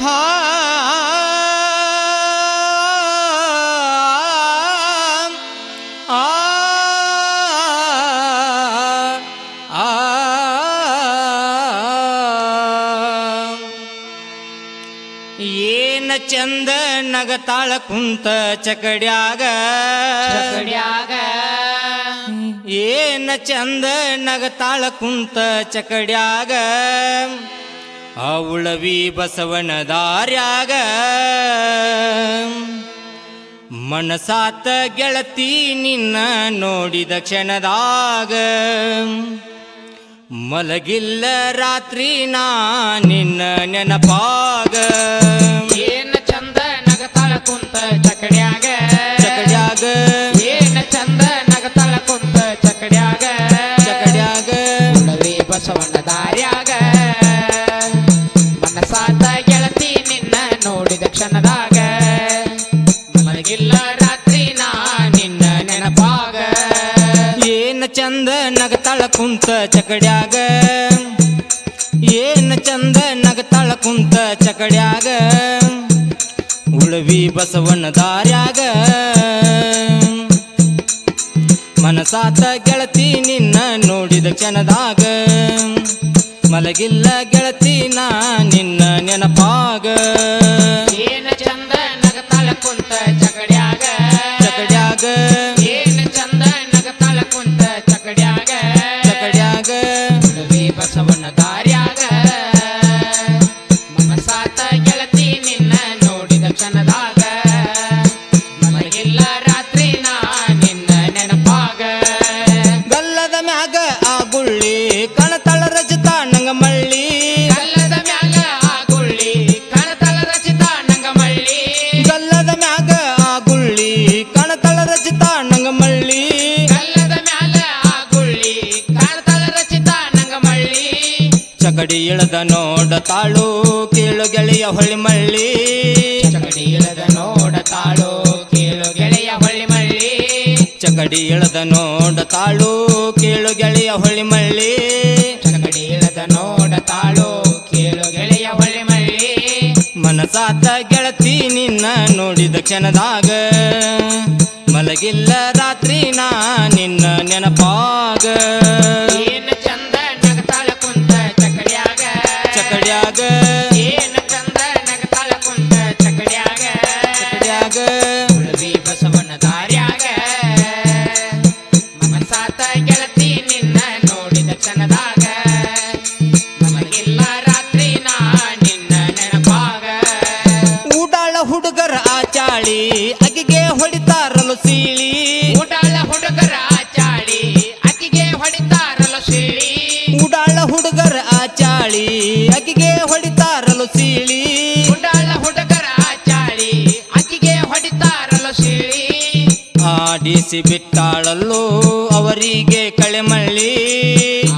ಏನ ಚಂದ ನಗತಾಳ ಕುಂತ ಚಕಡ್ಯಾಗ. ಚಕಡ್ಯಾಗ. ಏನ ಚಂದ ನಗತಾಳ ಕುಂತ ಚಕಡ್ಯಾಗ. ಅವಳವಿ ಬಸವನ ದಾರ್ಯಾಗ. ಮನಸಾತ ಗೆಳತಿ ನಿನ್ನ ನೋಡಿದ ಕ್ಷಣದಾಗ. ಮಲಗಿಲ್ಲ ರಾತ್ರಿ ನಾ ನಿನ್ನ ನೆನಪಾಗ. ಏನ ನಗತಾಳ ಕುಂತ ಚಕಡ್ಯಾಗ. ಏನ್ ಚಂದ ನಗತಾಳ ಕುಂತ ಚಕಡ್ಯಾಗ. ಉಳವಿ ಬಸವನ ದಾರ್ಯಾಗ. ಮನಸಾತ ಗೆಳತಿ ನಿನ್ನ ನೋಡಿದ ಕ್ಷಣದಾಗ. ಮಲಗಿಲ್ಲ ಗೆಳತಿ ನಾ ಚಕಡಿ ಇಳದ ನೋಡ ತಾಳು ಕೇಳು ಗೆಳೆಯ ಹೊಳಿ ಮಳ್ಳಿ. ಚಕಡಿ ಇಳದ ನೋಡ ತಾಳು ಕೇಳು ಗೆಳೆಯ ಹೊಳಿ ಮಳ್ಳಿ. ಚಕಡಿ ಇಳದ ನೋಡ ತಾಳು ಕೇಳು ಗೆಳೆಯ ಹೊಳಿ ಮಳ್ಳಿ. ಚಕಡಿ ಇಳದ ನೋಡ ತಾಳು ಕೇಳು ಗೆಳೆಯ ಹೊಳಿ ಮಳ್ಳಿ. ಮನಸಾತ ಗೆಳತಿ ನಿನ್ನ ನೋಡಿದ ಕ್ಷಣದಾಗ ಮಲಗಿಲ್ಲ ರಾತ್ರಿ ನಾ ನಿನ್ನ ನೆನಪಾಗ. ಚಕಡ್ಯಾಗ. ಏನ ಚಂದ ನಗತಾಳ ಕುಂತ ಚಕಡ್ಯಾಗ. ಚಕಡ್ಯಾಗ. ಉಳವಿ ಬಸವನ ದಾರ್ಯಾಗ. ಮನಸಾತ ಗೆಳತಿ ನಿನ್ನ ನೋಡಿದ ಚನದಾಗ ನಮಗಿಲ್ಲ ರಾತ್ರಿ ನಾ ನಿನ್ನ ನೆನಪಾಗ. ಊಡಾಳ ಹುಡುಗರ ಆಚಾಳಿ ಚಾಳಿ ಅಗಿಗೆ ಹೊಡಿತಾರಲು ಸೀಳಿ. ಊಟಾಳ ಹುಡುಗರ ಆಚಾಳಿ ಅಕ್ಕಿಗೆ ಹೊಡಿತಾರಲು ಸೀಳಿ. ಊಡಾಳ ಹುಡುಗರ ಆ ಆಡಿಸಿ ಬಿಟ್ಟಾಳಲ್ಲೋ ಅವರಿಗೆ ಕಳೆ ಮಳ್ಳಿ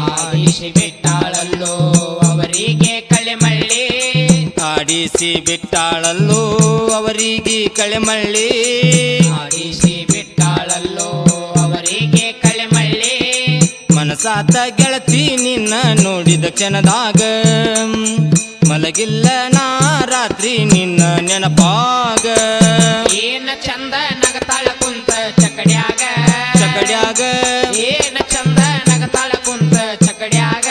ಆಡಿಸಿ ಬಿಟ್ಟಾಳಲ್ಲೋ ಅವರಿಗೆ ಕಳೆ ಮಳ್ಳಿ ಆಡಿಸಿ ಬಿಟ್ಟಾಳಲ್ಲೋ ಅವರಿಗೆ ಕಳೆ ಮಳ್ಳಿ ಆಡಿಸಿ ಬಿಟ್ಟಾಳಲ್ಲೋ ಅವರಿಗೆ ಕಳೆ ಮಳ್ಳಿ ಮನಸಾತ ಗೆಳತಿ ನಿನ್ನ ನೋಡಿದ ಕ್ಷಣದಾಗ. ಮಲಗಿಲ್ಲ ನಾ ರಾತ್ರಿ ನಿನ್ನ ನೆನಪಾಗ. ಏನ ಚಂದ ನಗತಾಳ ಕುಂತ ಚಕಡ್ಯಾಗ ಚಕಡ್ಯಾಗ ಏನ ಚಂದ ನಗತಾಳ ಕುಂತ ಚಕಡ್ಯಾಗ?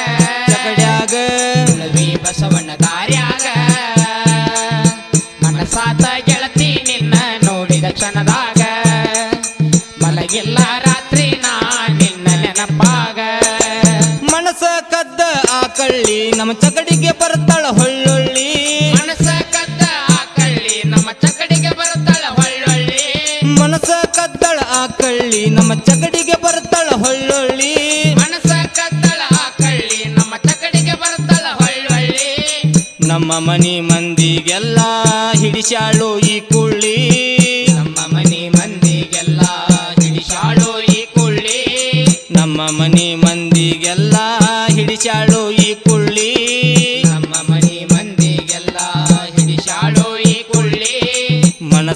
ಚಕಡ್ಯಾಗ? ಉಳವಿ ಬಸವಣ್ಣ ದಾರ್ಯಾಗ ಮನಸಾತ ಗೆಳತಿ ನಿನ್ನ ನೋಡಿದ ಕ್ಷಣದಾಗ? ಮಲಗಿಲ್ಲ ರಾತ್ರಿ ನಾ ನಿನ್ನ ನೆನಪಾಗ? ಮನಸ ಕದ್ದ ಆ ಕಳ್ಳಿ ನಮ್ಮ ಚಕಡಿಗೆ ಬರ್ತಾಳ ಹೊಳ್ಳೊಳ್ಳಿ. ಮನಸ ಕದ್ದಳ ಆ ಕಳ್ಳಿ ನಮ್ಮ ಚಗಡಿಗೆ ಬರ್ತಾಳ ಹೊಳ್ಳೊಳ್ಳಿ. ಮನಸ ಕದ್ದಳ ಆ ಕಳ್ಳಿ ನಮ್ಮ ಚಕಡಿಗೆ ಬರ್ತಾಳ ಹೊಳ್ಳೊಳ್ಳಿ. ನಮ್ಮ ಮನಿ ಮಂದಿಗೆಲ್ಲ ಹಿಡಿಸ್ಯಾಳು ಈ ಕುಳ್ಳಿ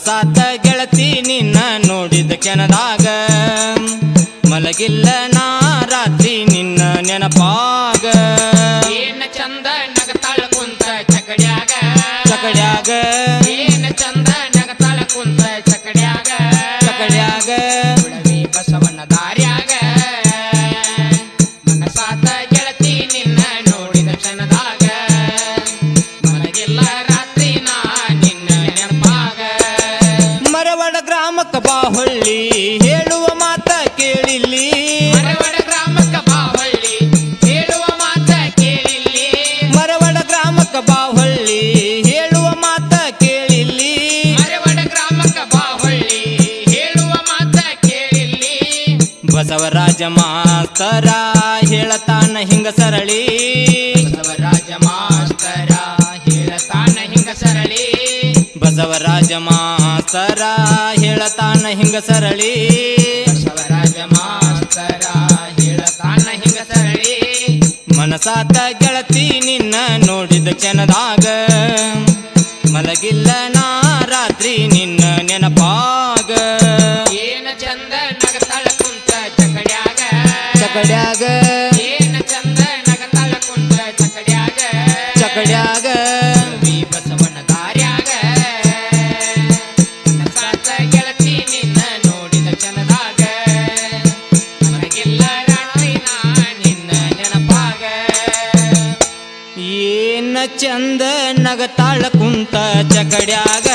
ಸಾತ ಗೆಳತಿ ನಿನ್ನ ನೋಡಿದ ಕೆನದಾಗ ಮಲಗಿಲ್ಲ ನಾ ರಾತ್ರಿ ನಿನ್ನ ನೆನಪಾಗ. ಏನ ಚಂದ ನಗತಾಳ ಕುಂತ ಚಕಡ್ಯಾಗ. ಚಕಡ್ಯಾಗ. ಜಮಾ ಮಾಸ್ತರ ಹೇಳತಾನ ಹಿಂಗ ಸರಳಿ. ಬಸವರಾಜ ಮಾಸ್ತರ ಹೇಳತಾನ ಹಿಂಗ ಸರಳಿ. ಬಸವರಾಜ ಮಾಸ್ತರ ಹೇಳತಾನ ಹಿಂಗ ಸರಳಿ. ಬಸವರಾಜ ಮಾಸ್ತರ ಹೇಳತಾನ ಹಿಂಗ ಸರಳಿ. ಮನಸಾತ ಗೆಳತಿ ನಿನ್ನ ನೋಡಿದ ಕ್ಷಣದಾಗ ಮಲಗಿಲ್ಲ ನಾ ರಾತ್ರಿ ನಿನ್ನ ನೆನಪಾ ಚಂದ ನಗತಾಳ ಕುಂತ ಚಕಡ್ಯಾಗ